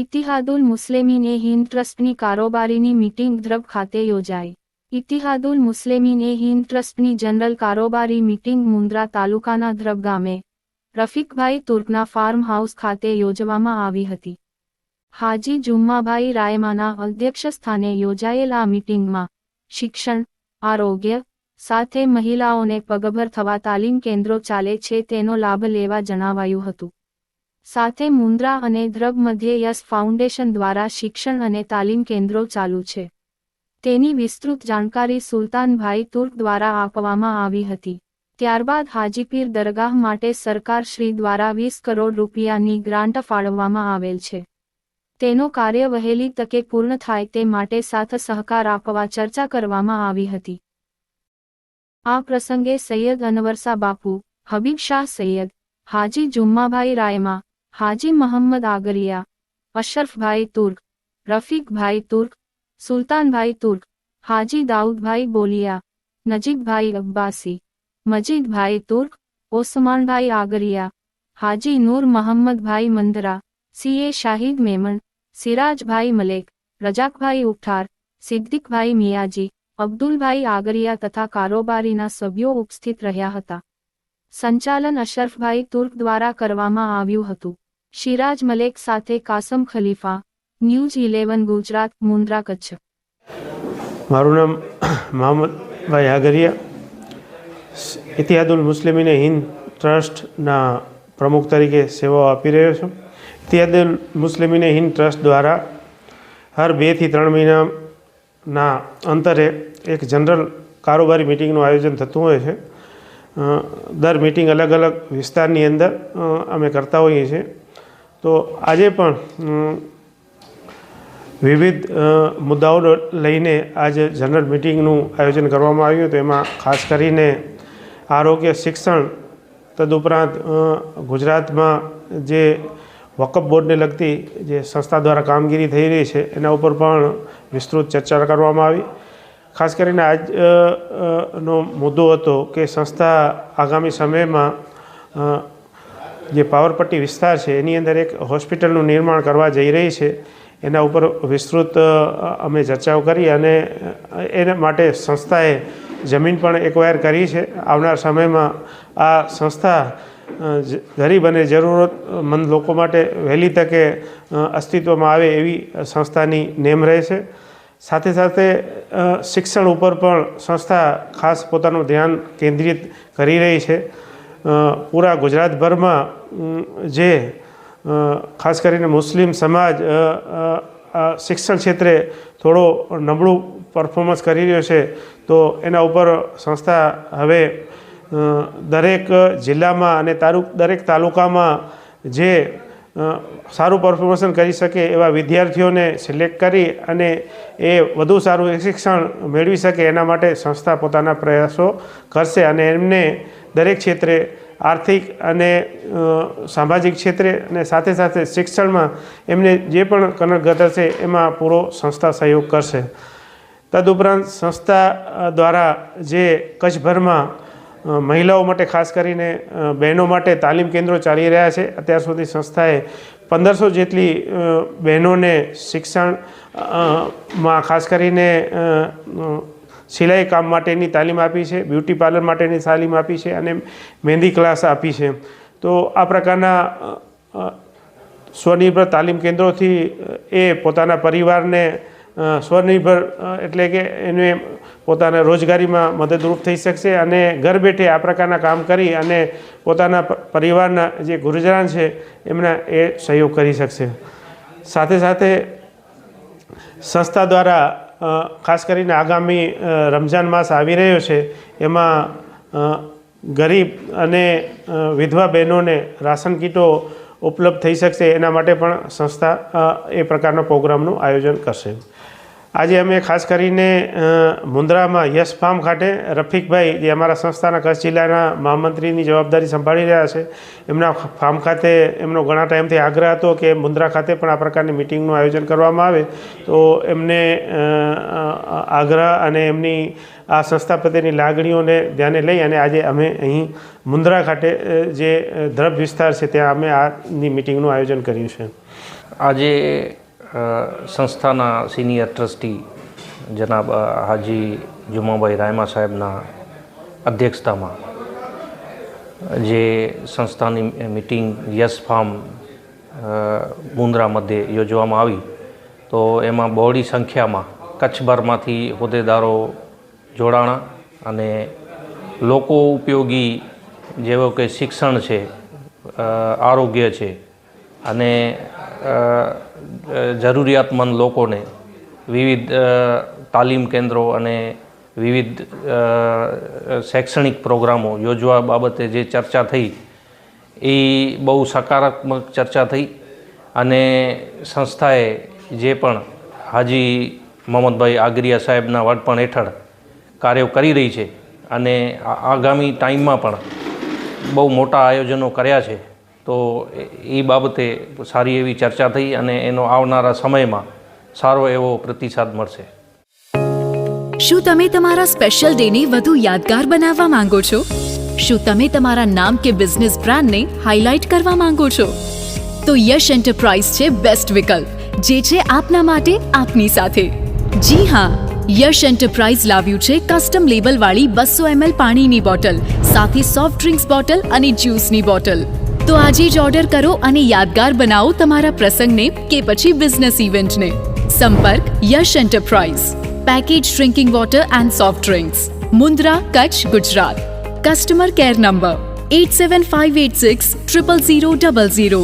ઇતિહાદુલ મુસ્લિમીન એ હિન્દ ટ્રસ્ટની કારોબારીની મીટિંગ ધ્રબ ખાતે યોજાઈ. ઇતિહાદુલ મુસ્લિમીન એ હિન્દ ટ્રસ્ટની જનરલ કારોબારી મીટિંગ મુન્દ્રા તાલુકાના ધ્રબ ગામે રફીકભાઈ તુર્કના ફાર્મ હાઉસ ખાતે યોજવામાં આવી હતી. હાજી જુમ્માભાઈ રાયમાના અધ્યક્ષ સ્થાને યોજાયેલ આ મીટિંગમાં શિક્ષણ આરોગ્ય, સાથે મહિલાઓને પગભર થવા તાલીમ કેન્દ્રો ચાલે છે તેનો લાભ લેવા જણાવાયું હતું. સાથે મુન્દ્રા અને ધ્રબ મધ્ય યસ ફાઉન્ડેશન દ્વારા શિક્ષણ અને તાલીમ કેન્દ્રો ચાલુ છે. તેની વિસ્તૃત જાણકારી સુલતાનભાઈ તુર્ક દ્વારા આપવામાં આવી હતી. ત્યારબાદ હાજીપીર દરગાહ માટે સરકાર શ્રી દ્વારા વીસ કરોડ રૂપિયાની ગ્રાન્ટ ફાળવવામાં આવેલ છે. તેનો કાર્ય વહેલી તકે પૂર્ણ થાય તે માટે સાથ સહકાર આપવા ચર્ચા કરવામાં આવી હતી. આ પ્રસંગે સૈયદ અનવરસા બાપુ, હબીબ શાહ સૈયદ, હાજી જુમ્માભાઈ રાયમા, હાજી મહમ્મદ આગરિયા, અશરફભાઈ તુર્ક, રફીકભાઈ તુર્ક, સુલતાનભાઈ તુર્ક, હાજી દાઉદભાઈ બોલિયા, નજીકભાઈ અબ્બાસી, મજીદભાઈ તુર્ક, ઓસમાનભાઈ આગરિયા, હાજી નૂર મોહમ્મદભાઈ મંદરા સીએ શાહિદ મેમણ સિરાજભાઈ મલેક, રજાકભાઈ ઉઠાર, સિદ્દીકભાઈ મિયાજી, અબ્દુલભાઈ આગરિયા તથા કારોબારીના સભ્યો ઉપસ્થિત રહ્યા હતા. સંચાલન અશરફભાઈ તુર્ક દ્વારા કરવામાં આવ્યું હતું. શિરાજ મલેક સાથે કાસમ ખલીફા, ન્યૂઝ ઇલેવન, ગુજરાત, મુન્દ્રા કચ્છ. મારું નામ મોહમ્મદભાઈ આગરિયા. ઇતિહાદુલ મુસ્લિમીને હિન્દ ટ્રસ્ટના પ્રમુખ તરીકે સેવાઓ આપી રહ્યો છું. ઇતિહાદુલ મુસ્લિમીને હિન્દ ટ્રસ્ટ દ્વારા હર બેથી ત્રણ મહિનાના અંતરે એક જનરલ કારોબારી મિટિંગનું આયોજન થતું હોય છે. દર મિટિંગ અલગ અલગ વિસ્તારની અંદર અમે કરતા હોઈએ છીએ. તો આજે પણ વિવિધ મુદ્દાઓ લઈને આજે જનરલ મિટિંગનું આયોજન કરવામાં આવ્યું. તો એમાં ખાસ કરીને આરોગ્ય, શિક્ષણ, તદુપરાંત ગુજરાતમાં જે વકફ બોર્ડને લગતી જે સંસ્થા દ્વારા કામગીરી થઈ રહી છે, એના ઉપર પણ વિસ્તૃત ચર્ચા કરવામાં આવી. ખાસ કરીને આજ નો મુદ્દો હતો કે સંસ્થા આગામી સમયમાં જે પાવરપટ્ટી વિસ્તાર છે, એની અંદર એક હોસ્પિટલનું નિર્માણ કરવા જઈ રહી છે. એના ઉપર વિસ્તૃત અમે ચર્ચાઓ કરી અને એના માટે સંસ્થાએ જમીન પણ એક્વાયર કરી છે. આવનાર સમયમાં આ સંસ્થા ગરીબ અને જરૂરતમંદ લોકો માટે વહેલી તકે અસ્તિત્વમાં આવે એવી સંસ્થાની નેમ રહેશે સાથે સાથે શિક્ષણ ઉપર પણ સંસ્થા ખાસ પોતાનું ધ્યાન કેન્દ્રિત કરી રહી છે. પૂરા ગુજરાતભરમાં જે ખાસ કરીને મુસ્લિમ સમાજ શિક્ષણ ક્ષેત્રે થોડો નબળું પરફોર્મન્સ કરી રહ્યો છે, તો એના ઉપર સંસ્થા હવે દરેક જિલ્લામાં અને તાલુ દરેક તાલુકામાં જે સારું પરફોર્મન્સ કરી શકે એવા વિદ્યાર્થીઓને સિલેક્ટ કરી અને એ વધુ સારું શિક્ષણ મેળવી શકે એના માટે સંસ્થા પોતાના પ્રયાસો કરશે અને એમને દરેક ક્ષેત્રે આર્થિક અને સામાજિક ક્ષેત્રે અને સાથે સાથે શિક્ષણમાં એમને જે પણ કનકગત હશે એમાં પૂરો સંસ્થા સહયોગ કરશે. તદુપરાંત સંસ્થા દ્વારા જે કચ્છભરમાં મહિલાઓ માટે ખાસ કરીને બહેનો માટે તાલીમ કેન્દ્રો ચાલી રહ્યા છે. અત્યાર સુધી સંસ્થાએ પંદરસો જેટલી બહેનોને શિક્ષણમાં ખાસ કરીને સિલાઈ કામ માટેની તાલીમ આપી છે, બ્યુટી પાર્લર માટેની તાલીમ આપી છે અને મહેંદી ક્લાસ આપી છે. તો આ પ્રકારના સ્વનિર્ભર તાલીમ કેન્દ્રોથી એ પોતાના પરિવારને સ્વનિર્ભર એટલે કે એને પોતાના રોજગારીમાં મદદરૂપ થઈ શકશે અને ઘર બેઠે આ પ્રકારના કામ કરી અને પોતાના પરિવારના જે ગુરુજરાન છે એમના એ સહયોગ કરી શકશે. સાથે સાથે સંસ્થા દ્વારા ખાસ કરીને આગામી રમઝાન માસ આવી રહ્યો છે, એમાં ગરીબ અને વિધવા બહેનોને રાશન કીટો ઉપલબ્ધ થઈ શકશે. એના માટે પણ સંસ્થા એ પ્રકારના પ્રોગ્રામનું આયોજન કરશે. આજે અમે ખાસ કરીને મુન્દ્રામાં યશ ફાર્મ ખાતે રફીકભાઈ, જે અમારા સંસ્થાના કચ્છ જિલ્લાના મહામંત્રીની જવાબદારી સંભાળી રહ્યા છે, એમના ફાર્મ ખાતે એમનો ઘણા ટાઈમથી આગ્રહ હતો કે મુન્દ્રા ખાતે પણ આ પ્રકારની મિટિંગનું આયોજન કરવામાં આવે. તો એમને આગ્રહ અને એમની આ સંસ્થા પ્રત્યેની લાગણીઓને ધ્યાને લઈ અને આજે અમે અહીં મુન્દ્રા ખાતે જે દ્રભ વિસ્તાર છે, ત્યાં અમે આની મિટિંગનું આયોજન કર્યું છે. આજે સંસ્થાના સિનિયર ટ્રસ્ટી જનાબ હાજી જુમાભાઈ રાયમા સાહેબના અધ્યક્ષતામાં જે સંસ્થાની મિટિંગ યસ ફાર્મ મુન્દ્રા મધ્યે યોજવામાં આવી, તો એમાં બહોળી સંખ્યામાં કચ્છભરમાંથી હોદ્દેદારો જોડાણા અને લોકો ઉપયોગી જેવો કે શિક્ષણ છે આરોગ્ય છે અને જરૂરિયાતમંદ લોકોને વિવિધ તાલીમ કેન્દ્રો અને વિવિધ શૈક્ષણિક પ્રોગ્રામો યોજવા બાબતે જે ચર્ચા થઈ, એ બહુ સકારાત્મક ચર્ચા થઈ અને સંસ્થાએ જે પણ હાજી મોહમ્મદભાઈ આગરિયા સાહેબના વડપણ હેઠળ કાર્યો કરી રહી છે અને આગામી ટાઈમમાં પણ બહુ મોટા આયોજનો કર્યા છે તો એ- બાબતે સારી એવી ચર્ચા થઈ અને એનો આવનારા સમયમાં સારો એવો પ્રતિસાદ મળશે. શું તમે તમારા સ્પેશિયલ ડેને વધુ યાદગાર બનાવવા માંગો છો? શું તમે તમારા નામ કે બિઝનેસ બ્રાન્ડને હાઇલાઇટ કરવા માંગો છો? તો યશ એન્ટરપ્રાઇઝ છે બેસ્ટ વિકલ્પ, જે છે આપના માટે આપની સાથે. જી હા, યશ એન્ટરપ્રાઇઝ લાવ્યું છે કસ્ટમ લેબલવાળી બસો એમએલ પાણીની બોટલ સાથે સોફ્ટ ડ્રિંક્સ બોટલ અને જ્યુસની બોટલ તો આજે જ ઓર્ડર કરો અને યાદગાર બનાવો તમારા પ્રસંગને કે પછી બિઝનેસ ઇવેન્ટને સંપર્ક Yash enterprise package drinking water and soft drinks Mundra Kutch Gujarat customer care number eight seven five eight six triple zero double zero